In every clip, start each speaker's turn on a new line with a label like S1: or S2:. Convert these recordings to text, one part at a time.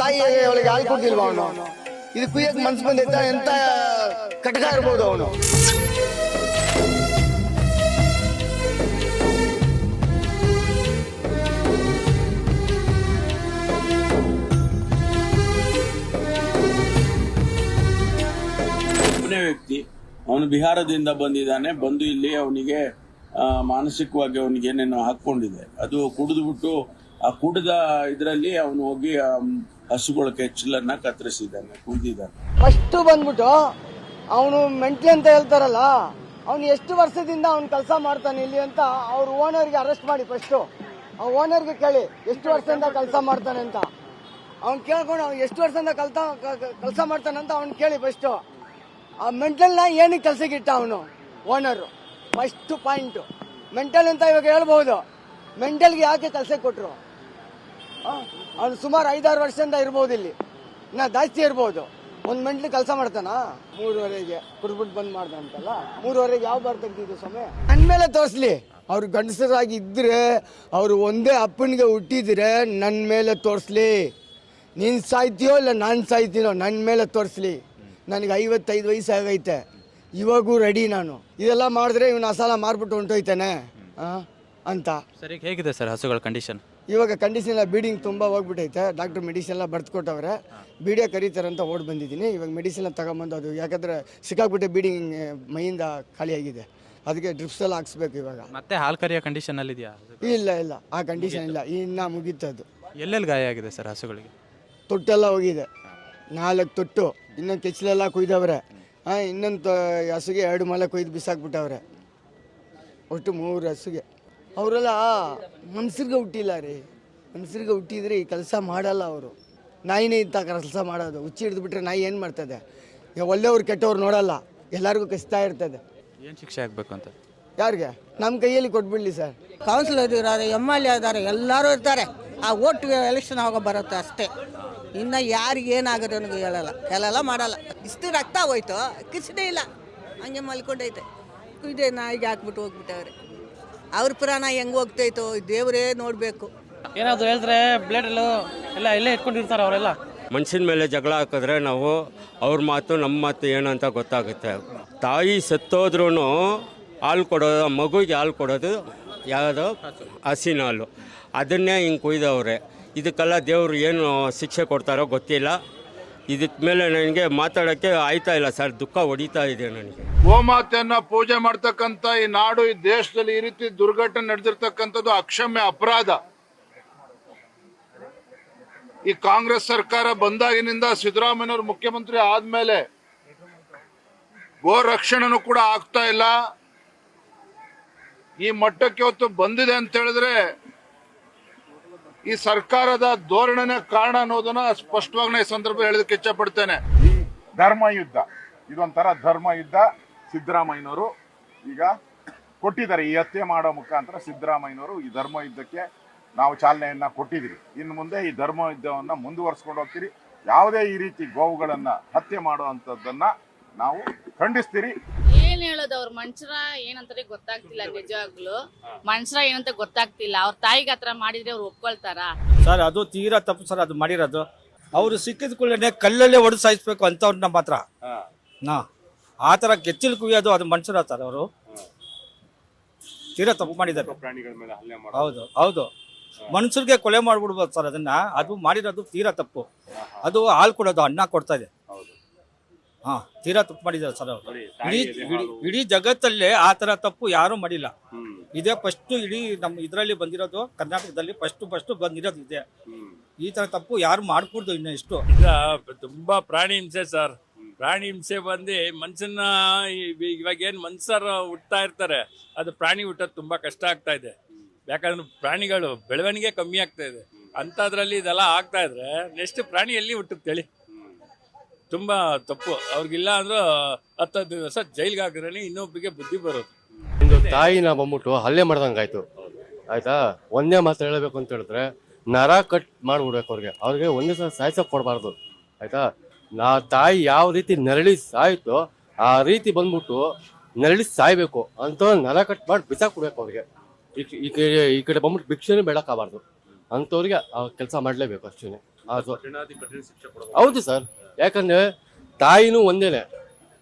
S1: ತಾಯಿ ಅವಳಿಗೆ ಹಾಲು ಕೊಡ್ಲಿಲ್ವ ಅವನು? ಇದು ಕುಯ್ಯಕ್ ಮನ್ಸು ಬಂದೈತ ಎಂತ ಕಟಕ ಇರ್ಬೋದು ಅವನು?
S2: ಒಬ್ಬನೇ ವ್ಯಕ್ತಿ, ಅವನು ಬಿಹಾರದಿಂದ ಬಂದಿದ್ದಾನೆ, ಬಂದು ಇಲ್ಲಿ ಅವನಿಗೆ ಮಾನಸಿಕವಾಗಿ ಅವನಿಗೆ ಏನೇನೋ ಹಾಕೊಂಡಿದೆ ಅದು ಕುಡಿದ್ಬಿಟ್ಟು, ಆ ಕುಡಿದ ಇದರಲ್ಲಿ ಅವನು ಹೋಗಿ ಹಸುಗಳ ಕೆಚ್ಚಲನ್ನ ಕತ್ತರಿಸಿದ್ದಾನೆ ಕುಂದಿದ್ದಾನೆ
S1: ಫಸ್ಟ್ ಬಂದ್ಬಿಟ್ಟು ಅವನು ಮೆಂಟ್ಲಿ ಅಂತ ಹೇಳ್ತಾರಲ್ಲ, ಅವನು ಎಷ್ಟು ವರ್ಷದಿಂದ ಅವ್ನು ಕೆಲಸ ಮಾಡ್ತಾನೆ ಇಲ್ಲಿ ಅಂತ ಅವ್ರ ಓನರ್ಗೆ ಅರೆಸ್ಟ್ ಮಾಡಿ ಫಸ್ಟ್ ಆ ಓನರ್ಗೆ ಕೇಳಿ, ಎಷ್ಟು ವರ್ಷದಿಂದ ಕೆಲಸ ಮಾಡ್ತಾನೆ ಅಂತ. ಅವ್ನು ಕೇಳ್ಕೊಂಡು ಅವ್ನು ಎಷ್ಟು ವರ್ಷದಿಂದ ಕಲ್ತ ಕೆಲಸ ಮಾಡ್ತಾನೆ ಅಂತ ಅವ್ನು ಕೇಳಿ ಫಸ್ಟ್ ಆ ಮೆಂಟಲ್ನ ಏನಕ್ಕೆ ಕೆಲಸಕ್ಕೆ ಇಟ್ಟ ಅವನು ಓನರು ಫಸ್ಟ್ ಪಾಯಿಂಟು ಮೆಂಟಲ್ ಅಂತ ಇವಾಗ ಹೇಳ್ಬೋದು. ಮೆಂಟಲ್ಗೆ ಯಾಕೆ ಕೆಲಸಕ್ಕೆ ಕೊಟ್ಟರು ಅವನು ಸುಮಾರು ಐದಾರು ವರ್ಷದಿಂದ ಇರ್ಬೋದು ಇಲ್ಲಿ. ನಾ ಜಾಸ್ತಿ ಇರ್ಬೋದು. ಒಂದು ಮೆಂಟ್ಲಿ ಕೆಲಸ ಮಾಡ್ತಾನ? ಮೂರುವರೆಗೆ ಕುಡ್ಬಿಟ್ಟು ಬಂದ್ ಮಾಡ್ದ ಅಂತಲ್ಲ ಮೂರುವರೆಗೆ ಯಾವ ಬಾರ್ ತೆಗ್ದಿದ್ದು ಸ್ವಾಮಿ? ನನ್ನ ಮೇಲೆ ತೋರಿಸ್ಲಿ. ಅವ್ರು ಗಂಡಸರಾಗಿ ಇದ್ರೆ, ಅವರು ಒಂದೇ ಅಪ್ಪನಿಗೆ ಹುಟ್ಟಿದ್ರೆ ನನ್ನ ಮೇಲೆ ತೋರಿಸ್ಲಿ. ನೀನು ಸಾಯ್ತೀಯೋ ಇಲ್ಲ ನಾನು ಸಾಯ್ತೀನೋ ನನ್ನ ಮೇಲೆ ತೋರಿಸ್ಲಿ. ನನಗೆ ಐವತ್ತೈದು ವಯಸ್ಸು ಆಗೈತೆ ಇವಾಗೂ ರೆಡಿ ನಾನು. ಇದೆಲ್ಲ ಮಾಡಿದ್ರೆ ಇವನು ಅಸಾಲ ಮಾರ್ಬಿಟ್ಟು ಹೊಂಟೋಯ್ತಾನೆ? ಅಂತ.
S3: ಸರಿ, ಹೇಗಿದೆ ಸರ್ ಹಸುಗಳ ಕಂಡೀಷನ್
S1: ಇವಾಗ ಕಂಡೀಷನ್ ಎಲ್ಲ ಬೀಡಿಂಗ್ ತುಂಬ ಹೋಗ್ಬಿಟ್ಟೈತೆ ಡಾಕ್ಟ್ರ್ ಮೆಡಿಸಿನ್ ಎಲ್ಲ ಬರ್ದು ಕೊಟ್ಟವ್ರೆ. ಬೀಡಿಯ ಕರೀತಾರೆ ಅಂತ ಓಡ್ ಬಂದಿದ್ದೀನಿ. ಇವಾಗ ಮೆಡಿಸಿನ್ ತಗೊಂಬಂದು ಅದು ಯಾಕಂದರೆ ಸಿಕ್ಕಾಕ್ಬಿಟ್ಟೆ ಬೀಡಿಂಗ್ ಮೈಯಿಂದ ಖಾಲಿಯಾಗಿದೆ ಅದಕ್ಕೆ ಡ್ರಿಪ್ಸ್ ಎಲ್ಲ ಹಾಕ್ಸ್ಬೇಕು ಇವಾಗ.
S3: ಮತ್ತೆ ಹಾಲು ಕರಿಯೋ ಕಂಡೀಷನ್ ಇದೆಯಾ?
S1: ಇಲ್ಲ ಇಲ್ಲ. ಆ ಕಂಡೀಷನ್ ಇಲ್ಲ. ಇನ್ನ ಮುಗೀತದ್ದು
S3: ಎಲ್ಲೆಲ್ಲಿ ಗಾಯ ಆಗಿದೆ ಸರ್ ಹಸುಗಳಿಗೆ?
S1: ತೊಟ್ಟೆಲ್ಲ ಹೋಗಿದೆ. ನಾಲ್ಕು ತೊಟ್ಟು. ಇನ್ನೊಂದು ಕೆಚ್ಚಲೆಲ್ಲ ಕುಯ್ದವ್ರೆ. ಹಾಂ ಇನ್ನೊಂದು ಹಸುಗೆ ಎರಡು ಮಲೆ ಕೊಯ್ದು ಬಿಸಾಕ್ಬಿಟ್ಟವ್ರೆ. ಒಟ್ಟು ಮೂರು ಹಸುಗೆ. ಅವರೆಲ್ಲ ಮನ್ಸರಿಗೆ ಹುಟ್ಟಿಲ್ಲ ರೀ. ಮನ್ಸರಿಗೆ ಹುಟ್ಟಿದ್ರೆ ಈ ಕೆಲಸ ಮಾಡಲ್ಲ ಅವರು. ನಾಯಿನೇ ಇಂಥ ಕೆಲಸ ಮಾಡೋದು. ಹುಚ್ಚಿ ಹಿಡಿದ್ಬಿಟ್ರೆ ನಾಯಿ ಏನು ಮಾಡ್ತದೆ? ಈಗ ಒಳ್ಳೆಯವ್ರು ಕೆಟ್ಟವ್ರು ನೋಡಲ್ಲ. ಎಲ್ಲರಿಗೂ ಕಷ್ಟ ಇರ್ತದೆ.
S3: ಏನು ಶಿಕ್ಷೆ ಆಗಬೇಕು ಅಂತ?
S1: ಯಾರಿಗೆ? ನಮ್ಮ ಕೈಯಲ್ಲಿ ಕೊಟ್ಬಿಡ್ಲಿ ಸರ್.
S4: ಕೌನ್ಸಿಲರ್ ಇದ್ದಾರೆ ಎಂ ಎಲ್ ಎ ಇದ್ದಾರೆ ಎಲ್ಲರೂ ಇರ್ತಾರೆ. ಆ ಓಟ್ ಎಲೆಕ್ಷನ್ ಆಗ ಬರುತ್ತೆ ಅಷ್ಟೇ. ಇನ್ನು ಯಾರಿಗೆ ಏನಾಗುತ್ತೆ ನನಗೆ ಹೇಳಲ್ಲ. ಕೆಲಲ್ಲ ಮಾಡಲ್ಲ. ಇಷ್ಟು ರಕ್ತ ಹೋಯ್ತು. ಕಿಚ್ಚನೇ ಇಲ್ಲ. ಹಂಗೆ ಮಲ್ಕೊಂಡೈತೆ. ಇದೆ ನಾಯಿಗೆ ಹಾಕ್ಬಿಟ್ಟು ಹೋಗ್ಬಿಟ್ಟವ್ರೆ. ಅವ್ರ ಪ್ರಾಣ ಹೆಂಗ್ ಹೋಗ್ತೈತೋ ದೇವರೇ ನೋಡಬೇಕು.
S5: ಏನಾದ್ರು ಹೇಳಿದ್ರೆ ಬ್ಲಡ್ ಎಲ್ಲ ಇಲ್ಲೇ ಇಟ್ಕೊಂಡಿರ್ತಾರೆ ಅವರೆಲ್ಲ.
S6: ಮನುಷ್ಯನ ಮೇಲೆ ಜಗಳ ಹಾಕಿದ್ರೆ ನಾವು ಅವ್ರ ಮಾತು ನಮ್ಮ ಮಾತು ಏನು ಅಂತ ಗೊತ್ತಾಗುತ್ತೆ. ತಾಯಿ ಸತ್ತೋದ್ರೂ ಹಾಲು ಕೊಡೋದು ಮಗುಗೆ ಹಾಲು ಕೊಡೋದು ಯಾವುದೋ ಹಸಿನ ಹಾಲು. ಅದನ್ನೇ ಹಿಂಗೆ ಕುಯ್ದವ್ರೆ. ಇದಕ್ಕೆಲ್ಲ ದೇವರು ಏನು ಶಿಕ್ಷೆ ಕೊಡ್ತಾರೋ ಗೊತ್ತಿಲ್ಲ. ಇದಕ್ಕೆ ಮೇಲೆ ನನಗೆ ಮಾತಾಡೋಕ್ಕೆ ಆಯ್ತಾ ಇಲ್ಲ ಸರ್ ದುಃಖ ಹೊಡಿತಾ ಇದೆ ನನಗೆ.
S7: ಗೋಮಾತೆಯನ್ನ ಪೂಜೆ ಮಾಡ್ತಕ್ಕಂಥ ಈ ನಾಡು, ಈ ದೇಶದಲ್ಲಿ ಈ ರೀತಿ ದುರ್ಘಟನೆ ನಡೆದಿರ್ತಕ್ಕಂಥದ್ದು ಅಕ್ಷಮ್ಯ ಅಪರಾಧ. ಈ ಕಾಂಗ್ರೆಸ್ ಸರ್ಕಾರ ಬಂದಾಗಿನಿಂದ ಸಿದ್ದರಾಮಯ್ಯವ್ರ ಮುಖ್ಯಮಂತ್ರಿ ಆದ್ಮೇಲೆ ಗೋ ರಕ್ಷಣೆನೂ ಕೂಡ ಆಗ್ತಾ ಇಲ್ಲ. ಈ ಮಟ್ಟಕ್ಕೆ ಹೊತ್ತು ಬಂದಿದೆ ಅಂತ ಹೇಳಿದ್ರೆ ಈ ಸರ್ಕಾರದ ಧೋರಣೆನೇ ಕಾರಣ ಅನ್ನೋದನ್ನ ಸ್ಪಷ್ಟವಾಗಿ ಈ ಸಂದರ್ಭ ಹೇಳೋದಕ್ಕೆ ಇಚ್ಛಪಡ್ತೇನೆ
S8: ಪಡ್ತೇನೆ. ಧರ್ಮ ಯುದ್ಧ, ಇದೊಂಥರ ಧರ್ಮ ಯುದ್ಧ. ಸಿದ್ದರಾಮಯ್ಯನವರು ಈಗ ಕೊಟ್ಟಿದ್ದಾರೆ. ಈ ಹತ್ಯೆ ಮಾಡೋ ಮುಖಾಂತರ ಸಿದ್ದರಾಮಯ್ಯನವರು ಈ ಧರ್ಮ ಯುದ್ಧಕ್ಕೆ ನಾವು ಚಾಲನೆಯನ್ನ ಕೊಟ್ಟಿದ್ದೀರಿ ಇನ್ನು ಮುಂದೆ ಈ ಧರ್ಮ ಯುದ್ಧವನ್ನು ಮುಂದುವರಿಸ್ಕೊಂಡು ಹೋಗ್ತೀರಿ. ಯಾವುದೇ ಈ ರೀತಿ ಗೋವುಗಳನ್ನ ಹತ್ಯೆ ಮಾಡುವಂಥದ್ದನ್ನ ನಾವು ಖಂಡಿಸ್ತೀರಿ.
S9: ಏನ್ ಹೇಳೋದು ಅವ್ರ? ಮನುಷ್ಯರ ಏನಂತಾರೆ ಗೊತ್ತಾಗ್ತಿಲ್ಲ ನಿಜವಾಗ್ಲು. ಮನುಷ್ಯರ ಏನಂತ ಗೊತ್ತಾಗ್ತಿಲ್ಲ. ಅವ್ರ ತಾಯಿಗೆ ಹತ್ರ ಮಾಡಿದ್ರೆ ಅವ್ರು ಒಪ್ಕೊಳ್ತಾರ?
S5: ಸರ್ ಅದು ತೀರಾ ತಪ್ಪು ಸರ್ ಅದು ಮಾಡಿರೋದು. ಅವರು ಸಿಕ್ಕಿದ ಕೂಡಲೇ ಕಲ್ಲಲ್ಲೇ ಹೊಡೆದು ಸಾಯಿಸ್ಬೇಕು ಅಂತವ್ರನ್ನ ಮಾತ್ರ. ನಾ. ಆ ಥರ ಕೆಚ್ಚಲು ಕುಯ್ಯೋದು ಅದು ಮನುಷ್ಯರ ಸರ್ ಅವರು. ತೀರಾ ತಪ್ಪು ಮಾಡಿದ್ದಾರೆ. ಹೌದು ಹೌದು. ಮನುಷ್ಯರಿಗೆ ಕೊಲೆ ಮಾಡ್ಬಿಡ್ಬೋದು ಸರ್ ಅದನ್ನ. ಅದು ಮಾಡಿರೋದು ತೀರಾ ತಪ್ಪು. ಅದು ಹಾಲು ಕೊಡೋದು ಅನ್ನ ಕೊಡ್ತಾ ಇದೆ. ಹಾ ತೀರಾ ತಪ್ಪು ಮಾಡಿದ್ದಾರೆ ಸರ್ ಅವರು. ಇಡೀ ಇಡೀ- ಇಡೀ ಜಗತ್ತಲ್ಲೇ ಆ ತರ ತಪ್ಪು ಯಾರು ಮಾಡಿಲ್ಲ. ಇದೇ ಫಸ್ಟ್ ಇಡೀ ನಮ್ಮ ಇದರಲ್ಲಿ ಬಂದಿರೋದು ಕರ್ನಾಟಕದಲ್ಲಿ ಫಸ್ಟ್ ಫಸ್ಟ್ ಬಂದಿರೋದು ಇದೆ. ಈ ತರ ತಪ್ಪು ಯಾರು ಮಾಡ್ಕೂಡ್ದು ಇನ್ನು ಇಷ್ಟು.
S2: ಈಗ ತುಂಬಾ ಪ್ರಾಣಿ ಹಿಂಸೆ ಸರ್. ಪ್ರಾಣಿ ಹಿಂಸೆ ಬಂದು ಮನುಷ್ಯನ ಇವಾಗ ಏನು ಮನುಷ್ಯರು ಇರ್ತಾರೆ, ಅದು ಪ್ರಾಣಿ ಹುಟ್ಟೋದು ತುಂಬ ಕಷ್ಟ ಆಗ್ತಾ ಇದೆ. ಯಾಕಂದ್ರೆ ಪ್ರಾಣಿಗಳು ಬೆಳವಣಿಗೆ ಕಮ್ಮಿ ಆಗ್ತಾ ಇದೆ. ಅಂಥದ್ರಲ್ಲಿ ಇದೆಲ್ಲ ಆಗ್ತಾ ಇದ್ರೆ ನೆಕ್ಸ್ಟ್ ಪ್ರಾಣಿ ಎಲ್ಲಿ ಹುಟ್ಟುತ್ತೆ ಹೇಳಿ? ತುಂಬಾ ತಪ್ಪು. ಅವ್ರಿಗಿಲ್ಲ ಅಂದ್ರೆ ಹತ್ತು ದಿವಸ ಜೈಲಿಗೆ ಹಾಕಿದ್ರೆ ಇನ್ನೊಬ್ಬರಿಗೆ ಬುದ್ಧಿ ಬರೋದು.
S6: ಒಂದು ತಾಯಿನ ಬಂದ್ಬಿಟ್ಟು ಹಲ್ಲೆ ಮಾಡ್ದಂಗಾಯ್ತು ಆಯ್ತಾ. ಒಂದೇ ಮಾತು ಹೇಳಬೇಕು ಅಂತ ಹೇಳಿದ್ರೆ ನರ ಕಟ್ ಮಾಡ್ಬಿಡ್ಬೇಕು ಅವ್ರಿಗೆ. ಅವ್ರಿಗೆ ಒಂದೇ ಸಲ ಸಾಯಿಸೋಕೆ ಕೊಡಬಾರ್ದು. ಆಯ್ತಾ? ನಾ ತಾಯಿ ಯಾವ ರೀತಿ ನರಳಿ ಸಾಯ್ತೋ ಆ ರೀತಿ ಬಂದ್ಬಿಟ್ಟು ನರಳಿ ಸಾಯ್ಬೇಕು ಅಂತ ನರ ಕಟ್ ಮಾಡಿ ಬಿಸಾಕ್ ಕೊಡ್ಬೇಕು ಅವ್ರಿಗೆ. ಈ ಈ ಕಡೆ ಈ ಕಡೆ ಬಂದ್ಬಿಟ್ಟು ಭಿಕ್ಷೆನೂ ಬೇಡಕ್ಕಾಗಬಾರ್ದು
S10: ಅಂಥವ್ರಿಗೆ ಕೆಲಸ ಮಾಡಲೇಬೇಕು ಅಷ್ಟೇ ಅದು ಹೌದು ಸರ್. ಯಾಕಂದ್ರೆ ತಾಯಿನೂ ಒಂದೇನೆ.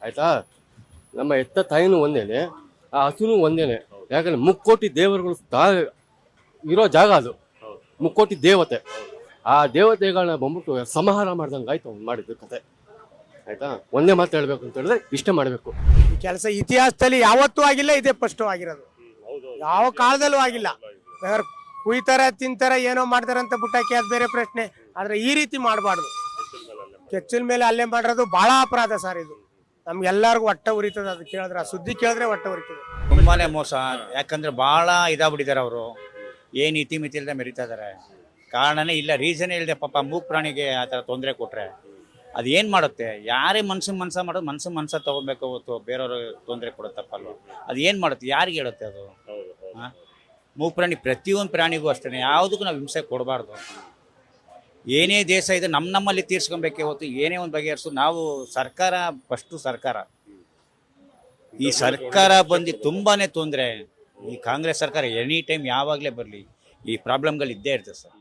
S10: ಆಯ್ತಾ? ನಮ್ಮ ಎತ್ತ ತಾಯಿನೂ ಒಂದೇನೆ ಆ ಹಸುನೂ ಒಂದೇನೆ. ಯಾಕಂದ್ರೆ ಮುಕ್ಕೋಟಿ ದೇವರುಗಳು ತಾ ಇರೋ ಜಾಗ ಅದು. ಮುಕ್ಕೋಟಿ ದೇವತೆ. ಆ ದೇವತೆಗಳನ್ನ ಬಂದ್ಬಿಟ್ಟು ಸಂಹಾರ ಮಾಡ್ದಂಗೆ ಆಯ್ತು ಅವ್ನು ಮಾಡಿದ್ದು ಕತೆ. ಆಯ್ತಾ? ಒಂದೇ ಮಾತು ಹೇಳ್ಬೇಕು ಅಂತ ಹೇಳಿದ್ರೆ ಇಷ್ಟ ಮಾಡಬೇಕು.
S11: ಕೆಲಸ ಇತಿಹಾಸದಲ್ಲಿ ಯಾವತ್ತೂ ಆಗಿಲ್ಲ ಇದೇ ಫಸ್ಟ್ ಆಗಿರೋದು. ಯಾವ ಕಾಲದಲ್ಲೂ ಆಗಿಲ್ಲ. ಬೇಕಾದ್ರೆ ಕುಯ್ತಾರ ತಿಂತಾರ ಏನೋ ಮಾಡ್ತಾರ ಅಂತ ಬಿಟ್ಟಾಕಿ ಅದು ಬೇರೆ ಪ್ರಶ್ನೆ. ಆದ್ರೆ ಈ ರೀತಿ ಮಾಡಬಾರ್ದು. ಕೆಚ್ಚಿನ ಮೇಲೆ ಅಲ್ಲೇ ಮಾಡಿರೋದು ಬಹಳ ಅಪರಾಧ ಸರ್ ಇದು. ನಮ್ಗೆಲ್ಲರಿಗೂ ಹೊಟ್ಟೆ ಉರಿತದೆ ಅದು ಕೇಳಿದ್ರೆ. ಆ ಸುದ್ದಿ ಕೇಳಿದ್ರೆ ಹೊಟ್ಟೆ ಉರಿತದೆ.
S5: ತುಂಬಾನೇ ಮೋಸ. ಯಾಕಂದ್ರೆ ಬಹಳ ಇದಾಗ್ಬಿಟ್ಟಿದ್ದಾರೆ ಅವರು. ಏನು ಇತಿಮಿತಿ ಇಲ್ಲದೆ ಮೆರಿತಾ ಇದಾರೆ. ಕಾರಣನೇ ಇಲ್ಲ ರೀಸನ್ ಇಲ್ಲದೆ ಪಾಪ ಮೂಕ್ ಪ್ರಾಣಿಗೆ ಆ ಥರ ತೊಂದರೆ ಕೊಟ್ಟರೆ ಅದು ಏನು ಮಾಡುತ್ತೆ? ಯಾರೇ ಮನ್ಸಿಗೆ ಮನಸ್ಸ ಮಾಡೋದು ಮನ್ಸಿಗೆ ಮನ್ಸ ತೊಗೊಬೇಕು ಹೊತ್ತು ಬೇರೆಯವ್ರು ತೊಂದರೆ ಕೊಡುತ್ತಪ್ಪಲ್ವ? ತಪ್ಪಲ್ವ ಅದು ಏನು ಮಾಡುತ್ತೆ? ಯಾರಿಗೆ ಹೇಳುತ್ತೆ ಅದು? ಹಾಂ? ಮೂಕ್ ಪ್ರಾಣಿ ಪ್ರತಿಯೊಂದು ಪ್ರಾಣಿಗೂ ಅಷ್ಟೇ ಯಾವುದಕ್ಕೂ ನಾವು ಹಿಂಸೆ ಕೊಡಬಾರ್ದು. ಏನೇ ದೇಶ ಇದೆ ನಮ್ಮ ನಮ್ಮಲ್ಲಿ ತೀರ್ಸ್ಕೊಬೇಕೆ ಹೊತ್ತು ಏನೇ ಒಂದು ಬಗೆಹರಿಸು ನಾವು ಸರ್ಕಾರ ಫಸ್ಟು ಸರ್ಕಾರ. ಈ ಸರ್ಕಾರ ಬಂದು ತುಂಬಾ ತೊಂದರೆ. ಈ ಕಾಂಗ್ರೆಸ್ ಸರ್ಕಾರ ಎನಿ ಟೈಮ್ ಯಾವಾಗಲೇ ಬರಲಿ ಈ ಪ್ರಾಬ್ಲಮ್ಗಳು ಇದ್ದೇ ಇರ್ತದೆ ಸರ್.